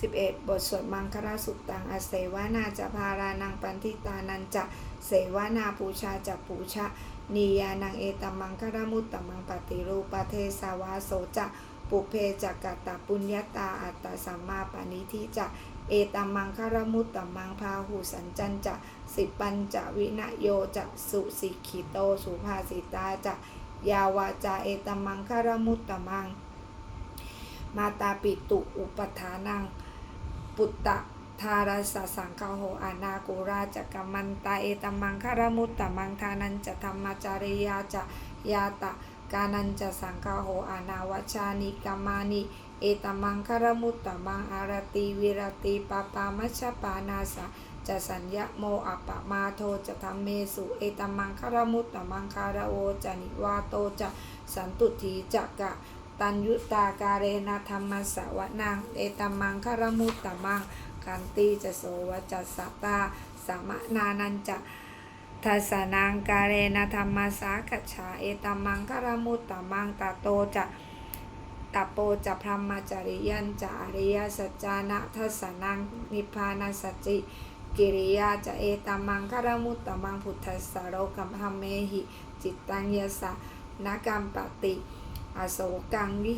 11 บทสวดมังคลสุตตังอเสวนาจะพารานังปันทิตานันจะเสวนาปูชาจะปูชะนียานังเอตมังคลมุตตมังปฏิรูปเทสาวาโสจะปุเพจักกตปุญญาตาอัตตสัมมาปณิทิจะเอตมังคลมุตตมังพาหูสัญจันจะสิปัญจะวินโยจะสุสิกขิโตสุภาสิตาจะยาวาจาเอตมังคลมุตตมัง มาตาปิตุอุปทานัง ปุตตะทาราสสังคาโหอานาโกราจกัมมันตาเอตมังคารมุตตมังทานันจะธรรมจาริยาจะยาตะกานันจะสังคาโหอานาวชานิกามานิเอตมังคารมุตตมังอารติวิรติปปามัชปานาสะจะสัญญะโมอัปปมาโทจะธรรมเมสุเอตมังคารมุตตมังคารโอจะนิวาโตจะสันตุถีจักกะ ตัญยุตาการเรนะธรรมสวนังเอตมังคารมุตตมังกันติจะโสวจัสสตาสมนานันจะทัสนังการเรนะธรรมสากัจฉาเอตมังคารมุตตมังตาโตจะตโปจะพรหมจริยันจะอริยสัจจานะทัสนังนิพพานสัจจิกิริยาจะเอตมังคารมุตตมังพุทธสโรกัมหเมหิ จิตตังยสะนกรรมปติ อโศกังวิ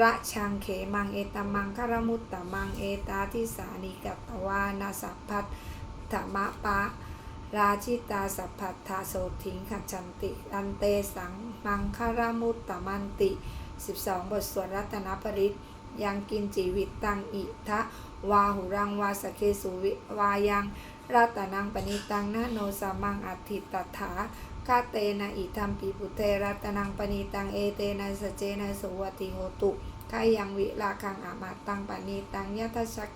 ระชังเขมังเอตมังคารมุตตมังเอตาทิสานิกัตวานาสัพพัทธมะปะ ราชิตาสัพพัทธาโสถิงขัจฉันติ อันเตสังมังคารมุตตมันติ 12 บทสวดรัตนปริตยังกินจีวิตตังอิทะวาหุรังวาสเคสุวิวายังรัตนังปณิตังนาโนสามังอัติตถา คาเตนะอิทัมปีปุเตรัตนังปณีตังเอเตนะสเจนะสุวัติโหตุขายังวิลาคังอามาตังปณีตังยะทัชก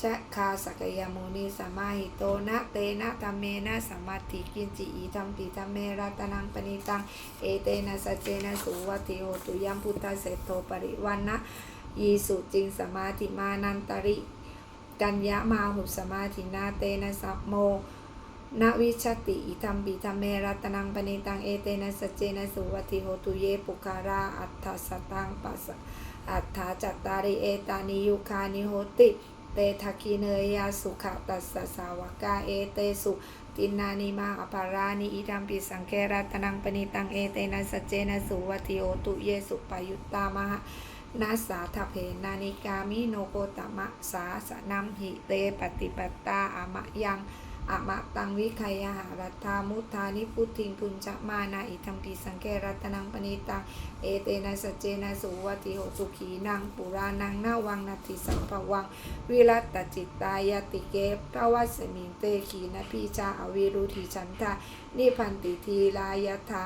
ชะคาสกยมุนีสมาหิโตนะเตนะธรรมเมนะสมาธิกินจิอิทัมปีธรรมเมรัตนังปณีตังเอเตนะสเจนะสุวัติโหตุยัมพุทธเสโทปริวันนะยีสุจิงสมาธิมานันตริกัญญามาหุสมาธินาเตนะสัพโม นวิชติอิทัมปิธรรมเมรัตนังปณิตังเอเตนะสเจนะสุวัติโหตุเยปุคาราอัฏฐสตังปัสอัฏฐาจัตตาริเอตานิยุคานิโหติ เตทักขิเนยยาสุขตัสสาวกาเอเตสุตินานิมาอภารานิอิทัมปิสังเครัตนังปณิตังเอเตนะสเจนะสุวัติโหตุเยสุปยุตตามหะนาสาทเพนานิกามิโนโกตมะสาสนัมหิเตปฏิปตตาอามะยัง อะมะตังวิคยาหารัตามุทานิพุทธิงพุญจะมานาอิทัมปีสังเกรัตนังปณิตังเอเตนะสเจนะสุวัติโหสุขีนังปุรานังนาวังนาทิสัมภวัง วิรัตตจิตตายติเกพระวัสมิงเตขีนะพีชาอวิรุธิฉันทานิพันติทีลายถา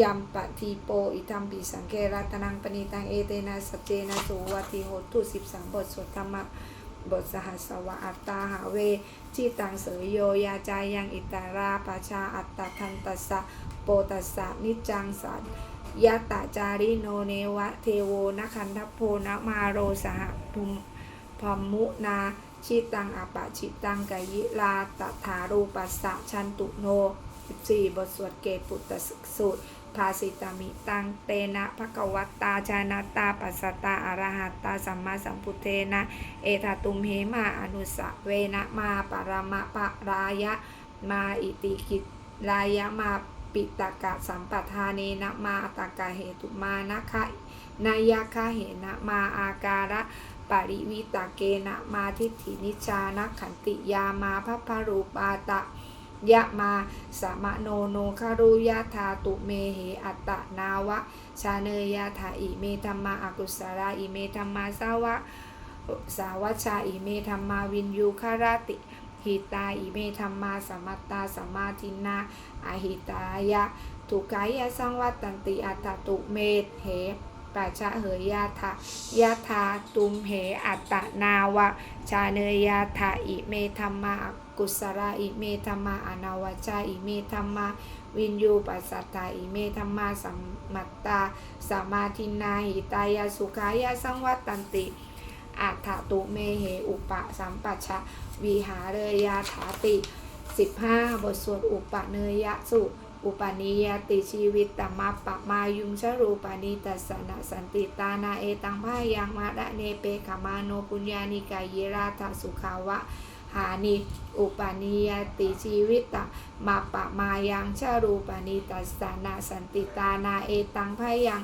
ยัมปะทีโปอิทัมปีสังเกรัตนังปณิตังเอเตนะสเจนะสุวัติโหตุสิบสามบทสวดธรรมะ บทสหัสวะอัตตาหาเวจิตังเสยโยยาจายังอิตาราปชาอัตตทันตัสสะโปตัสสะนิจจังสันยะตาจาริโนเนวะเทโวนคันทพโพนะมาโรสหภุมพมุนาชิตังอปะชิตังกายิลาตถารูปัสสะชันตุโน 14 บทสวดเกตปุตตสสูตร ภาสิตามิตังเตนะภะกวัตตาชานาตาปัสสตาอรหัตตาสัมมาสัมพุทเทนะเอธาตุมเหมาอนุสะเวนะมาปรมะปะรายะมาอิติกิรายะมาปิตกะสัมปทาเนนะมาตตกะเหตุมานะคะนายาคะเหนะมาอาการะปริวิตาเกนะมาทิฏฐินิชานะขันติยามาพัพพรูปาตะ ยะมาสมะโนโนคารุยะธาตุเมเหอัตตะนาวะ ชาเนยะถาอิเมธรรมาอากุสาราอิเมธรรมาสาวะ สาวัชาอิเมธรรมาวินยูคาราติหิตาอิเมธรรมาสมัตตาสมาทินาอหิตายะทุกายะสังวัตตันติอัตตตุเมเห ปัจฉะเหยยาทะยะทาตุมเหอัตนาวะ ชาเนยาทาอิเมธรรมากุสราอิเมธรรมาอนาวจาอิเมธรรมาวินยูปัสสัตตาอิเมธรรมาสัมมัตตาสมาทินาหิตายะสุขายะสังวัตตันติอัฏฐตุเมเหอุปะสัมปัชชะวิหาเรยาถาติ 15 บทสวดอุปะเนยยะสุ อุปนิยติชีวิตตมาปะมายุงชรูปานิตัสนะสันติตานาเอตังพายังมาดะเนเปขมาโนปุญญานิกายราทสุขาวะหานิอุปนิยติชีวิตตมาปะมายังชรูปานิตัสสนะสันติตานาเอตังพายัง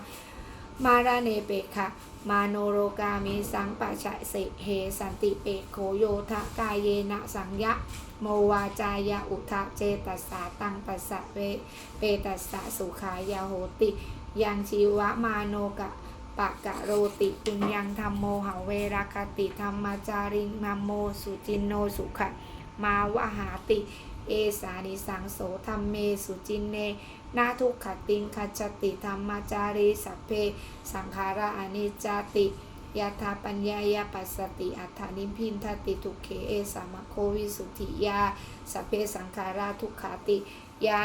มาราเนเปคะมาโนโรกามิสังปะชะเสเหสันติเปโคโยทะกายเยนะสังยะ โมวาจายะอุทะเจตัสสาตังตัสสะเวเปตัสสะสุขายาโหติ ยังชีวะมาโนกะปะกะโรติปุญญังธรรมโมหเวรคติธรรมจาริงมัมโมสุจินโนสุขะมาวหาติ เอสานิสังโสธรรมเมสุจินเน นาทุกขติงคัจติธรรมจารีสัพเพ สังขาระอนิจจติยาธาปัญญายาปัสสติอัฏฐานิพินทติทุกเขเอสามโควิสุทธิยาสัพเพสังขาราทุกขาติยา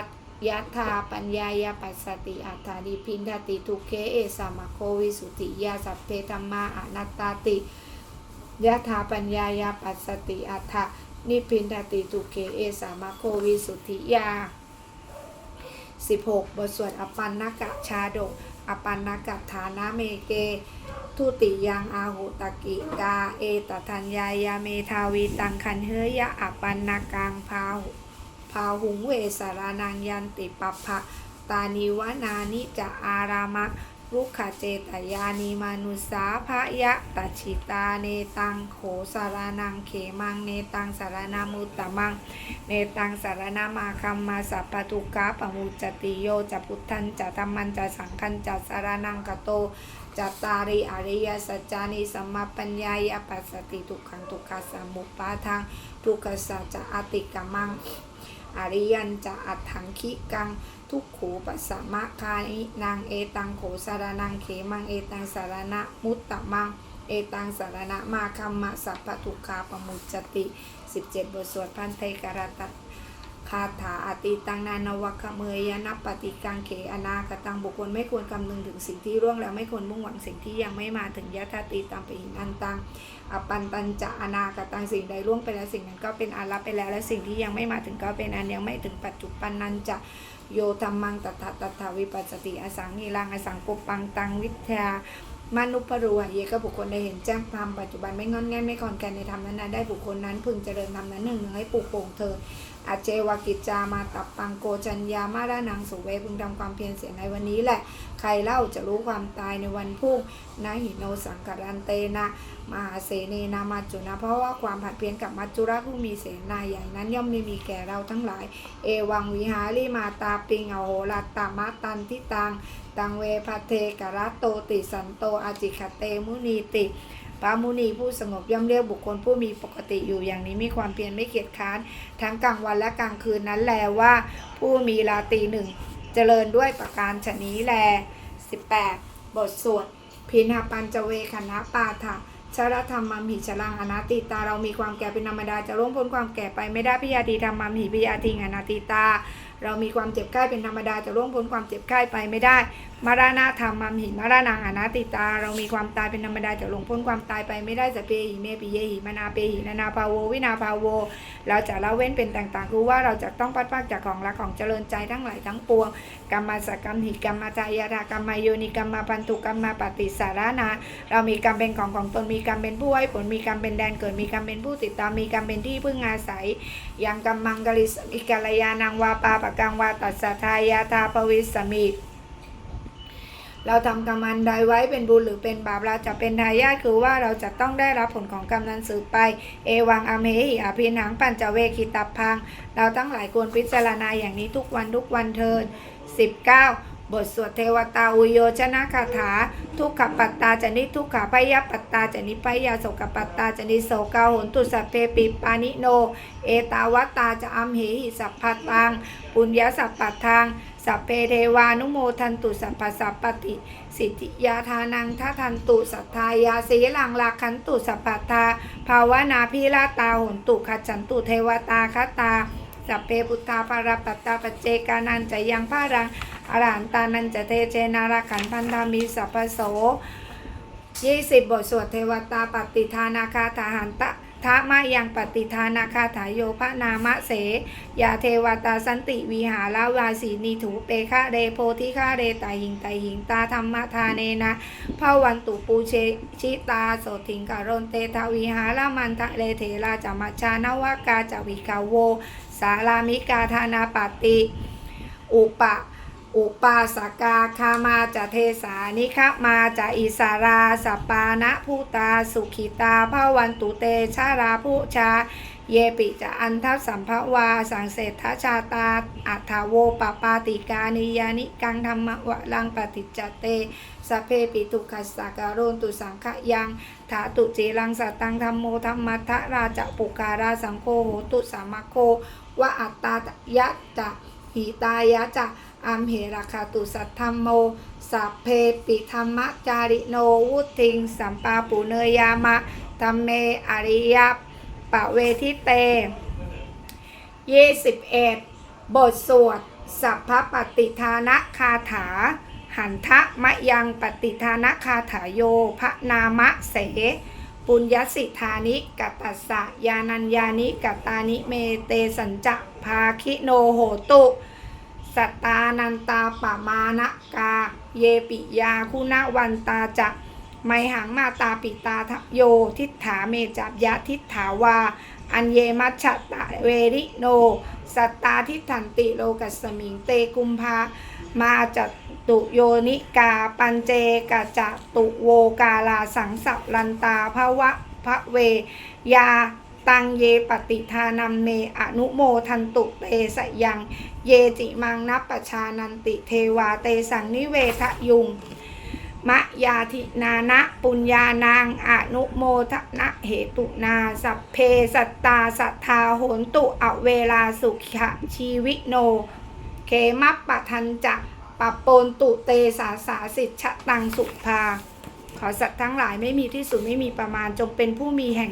ยาธาปัญญายาปัสสติอัฏฐานิพินทติทุกเขเอสามโควิสุทธิยาสัพเพธรรมาอนัตตาติยะธาปัญญายาปัสสติอัฏฐา นิพินทติทุเขเอสามะโควิสุทธิยา 16 บทสวดอปันนกะชาดก อปันนกะฐานะเมเก ทุติยังอาหุตกิกา เอตทัญญายาเมทาวีตังคันเฮยะอปันนากังพาหุพาหุงเวสารานังยันติปัปภะตานิวนานิจะอารามะรุขเจตยานิมานุสาภยะตัชิตาเนตังโขสารนังเขมังเนตังสารนามุตตะมัง เนตังสารนามาคัมมาสัพพทุกะปะมุจจติโยจะพุทธันจะธรรมันจะสังคันจะสารนังกโตจัตตาริอริยสัจจานิสัมมาปัญญายาปัสสติทุกขังทุกขสมุปปาทังทุกขสัจจะอติกมัง อริยันจะอัตถังคิกัง ทุกขูปัสสมะคานินางเอตังโขสารนังเขมังเอตังสารณะมุตตะมังเอตังสารณะมาคัมมะสัพพทุกขาปมุจจติ 17 บทสวดพันเทกรตคาถาอติตังนานวัคเมยนับปฏิกังเขอนาคตังบุคคลไม่ควรคำนึงถึงสิ่งที่ร่วงแล้วไม่ควรมุ่งหวังสิ่งที่ยังไม่มาถึงยะทาติตามไปหินอันตังอปันตันจะอนาคตังสิ่งใดล่วงไปแล้วสิ่งนั้นก็เป็นอารับไปแล้วและสิ่งที่ยังไม่มาถึงก็เป็นอันยังไม่ถึงปัจจุบันนันจะ โยธรรมังตถาตถาวิปัสสติอสังนิรังอสังกุปังตังวิทยามนุปรูหะเยก็บุคคลได้เห็นแจ้งธรรมปัจจุบันไม่งอนแง่ไม่ก่อนแกนในธรรมนั้นนะได้บุคคลนั้นพึงเจริญธรรมนั้นหนึ่งหนึ่งให้ปลูกโป่งเธอ อาเจวกิจจามาตับปังโกจัญญามารานังสุเวพึงทำความเพียรเสียในวันนี้แหละ ใครเล่าจะรู้ความตายในวันพรุ่งนะหิโนสังกัรันเตนะมหาเสเนนามาจุนะ เพราะว่าความผัดเพี้ยนกับมัจจุราชผู้มีเสนาใหญ่นั้นย่อมไม่มีแก่เราทั้งหลาย เอวังวิหาริมาตาปิงอโหรัตตามะตันทิตัง ตังเวพเทกรัตโตติสันโตอาจิคเตมุนีติ ปามุนีผู้สงบย่อมเรียกบุคคลผู้มีปกติอยู่อย่างนี้มีความเพียรไม่เกียจค้าน ทั้งกลางวันและกลางคืนนั้นแลว่า ผู้มีราตีหนึ่ง เจริญด้วยประการชนี้แล 18 บทสวดพินาปัญจเวคณะปาถะชรธรรมัมหิชลังอนาติตาเรามีความแก่เป็นธรรมดาจะร่วงพ้นความแก่ไปไม่ได้พิยาติธรรมัมหิพิยาติงอนาติตา เรามีความเจ็บไข้เป็นธรรมดาจะร่วงพ้นความเจ็บไข้ไปไม่ได้ มารานาธรรมมัมหิมารานังอนาติตา เรามีความตายเป็นธรรมดาจะหลงพ้นความตายไปไม่ได้สเพหิเมปิเยหิมนาเปหินานาภาโววินาภาโว เราจะละเว้นเป็นต่างๆคือว่าเราจะต้องพัดพากจากของรักของเจริญใจทั้งหลายทั้งปวงกรรมสกรรมหิกรรมจายากรรมโยนิกรรมพันธุกรรมปฏิสารนา เรามีกรรมเป็นของของตนมีกรรมเป็นผู้ให้ผลมีกรรมเป็นแดนเกิดมีกรรมเป็นผู้ติดตามมีกรรมเป็นที่พึ่งอาศัยยังกรรมังกลิสมิกาลยานังวาปาปะกังวาตัสสทายาทาปวิสมิเราทำกรรมอันใดไว้เป็นบุญหรือเป็นบาปเราจะเป็นทายาทคือว่าเราจะต้องได้รับผลของกรรมนั้นสืบไป เอวังอเมหิอภินังปัญจเวคิตับพัง เราตั้งหลายควรพิจารณาอย่างนี้ทุกวันทุกวันเทิน19 บทสวดเทวตาอุโยชนะคาถา ทุกขปัตตาจนิทุกขพยปัตตาจนิพยาโสกปัตตาจนิโสกาหุนตุสัพเพปิปานิโน เอตาวตาจะอัมเหหิสัพพัตังปุญญาสัพปัตทางสัพเพเทวานุโมทันตุสัพพสัพปติ สิทธิยาทานังทัทันตุสัทธายาสีลังลาคันตุสัพพทาภาวนาพิราตาหุนตุขจันตุเทวตาคตาสัพเพพุทธาภารปัตตาปเจกานันจะยังพารัง อรหันตานันจะเทเจนาราขันพันธามีสัพพโสยี่สิบบทสวดเทวตาปฏิทานาคาทหารตะทะมายังปฏิทานาคาถายโยพระนามะเสยาเทวตาสันติวิหาราวาสีนีถูเปคะเรโพธิฆาเรตาหิงตาหิงตาธรรมทานเนนะพระวันตุปูเชชิตาโสถิงกรนเตทวิหารมันทะเลเทราจามัชชานวากาจาวิกาโว สารามิกาธานาปติ อุปะ อุปาสกาคามาจะเทสานิคะมาจะอิสาราสปปานะผู้ตาสุขิตาภาวันตุเตชาราผู้ชา เยปิจะอันทัพสัมภวา สังเศรษฐชาตา อัฏฐาโวปปาติกานิยานิกังธรรมวะลังปฏิจจเตสเพปิตุคัสสะการโรนตุสังขยังถาตุจีรังสตังธรรมโมธรรมัทธราจะปุการาสังโฆโหตุสามโควะอัตตายะจะหิตายะจะ อัมเหราคาตุสัทธรรมโม สัพเพปิธรรมจาริโนวุติง สัมปาปุเนยามะธรรมเมอริยปะเวทิเต21บเอ็ดบทสวด สัพพปฏิทานะคาถา หันทะมะยังปฏิทานะคาถาโยพระนามะเส ปุญญสิทานิกัตตัสสะยานัญญานิกัตตานิเมเตสัญจะภาคิโนโหตุ สัตตานันตาปะมานะกา เยปิยาคุณวันตาจะไมหังมาตาปิตาทโย ทิฏฐาเมจับยะทิฏฐาวา อันเยมัชชตะเวริโน สัตตาทิฏฐันติโลกัสมิงเตกุมภามาจตุโยนิกา ปัญเจกะจะตุโวกาลาสังสัลันตาภวะพระเวยา ตังเยปฏิทานัมเมอนุโมทันตุเตสยัง เยจิมังนัปปชานันติเทวาเตสังนิเวทะยุงมะยาธินานะปุญญานางอนุโมทนะเหตุนาสัพเพสัตตาสัทธาโหนตุอเวลาสุขะชีวิโนเคมัปปะทันจะปะโปนตุเตสาสาสิทธะตังสุภา ขอสัตว์ทั้งหลายไม่มีที่สุดไม่มีประมาณจงเป็นผู้มีแห่ง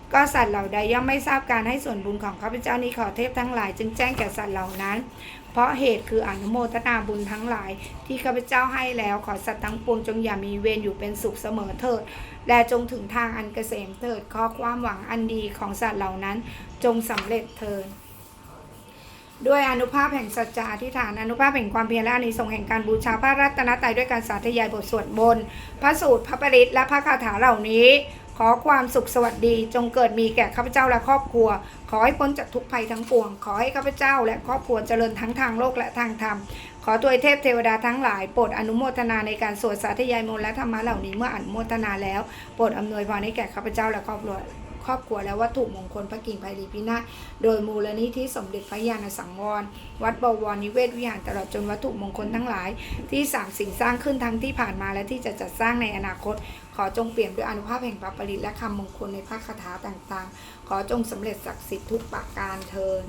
ก็สัตว์เหล่าใดย่อมไม่ทราบการให้ส่วนบุญของข้าพเจ้านี้ขอเทพทั้งหลาย จึงแจ้งแก่สัตว์เหล่านั้น เพราะเหตุคืออนุโมทนาบุญทั้งหลาย ที่ข้าพเจ้าให้แล้วขอสัตว์ทั้งปวงจงอย่ามีเวรอยู่เป็นสุขเสมอเถิดและจงถึงทางอันเกษมเถิดขอความหวังอันดีของสัตว์เหล่านั้น จงสำเร็จเถิดด้วยอนุภาพแห่งสัจจะอธิษฐานอนุภาพแห่งความเพียรและอนิสงส์แห่งการบูชาพระรัตนตรัยด้วยการสาธยายบทสวดมนต์พระสูตรพระปริตและพระคาถาเหล่านี้ อความสุขสวัสดีจงเกิดมีแก่ข้าพเจ้าและครอบครัว ขอให้พ้นจากทุกภัยทั้งปวง ขอให้ข้าพเจ้าและครอบครัวเจริญทั้งทางโลกและทางธรรม ขอตัวเทพเทวดาทั้งหลายโปรดอนุโมทนาในการสวดสาธยายมนต์และธรรมะเหล่านี้เมื่ออนุโมทนาแล้วโปรดอำนวยพรให้แก่ข้าพเจ้าและครอบครัวครอบครัวและวัตถุมงคลพระกิ่งไพรีพินาศโดยมูลนิธิสมเด็จพระญาณสังวร วัดบวรนิเวศวิหารตลอดจนวัตถุมงคลทั้งหลาย ที่สร้างสิ่งสร้างขึ้นทั้งที่ผ่านมาและที่จะจัดสร้างในอนาคต ขอจงเปลี่ยนด้วยอนุภาพแห่งพระปริตและคำมงคลในพระคาถาต่างๆ ขอจงสำเร็จศักดิ์สิทธิ์ทุกประการเทิน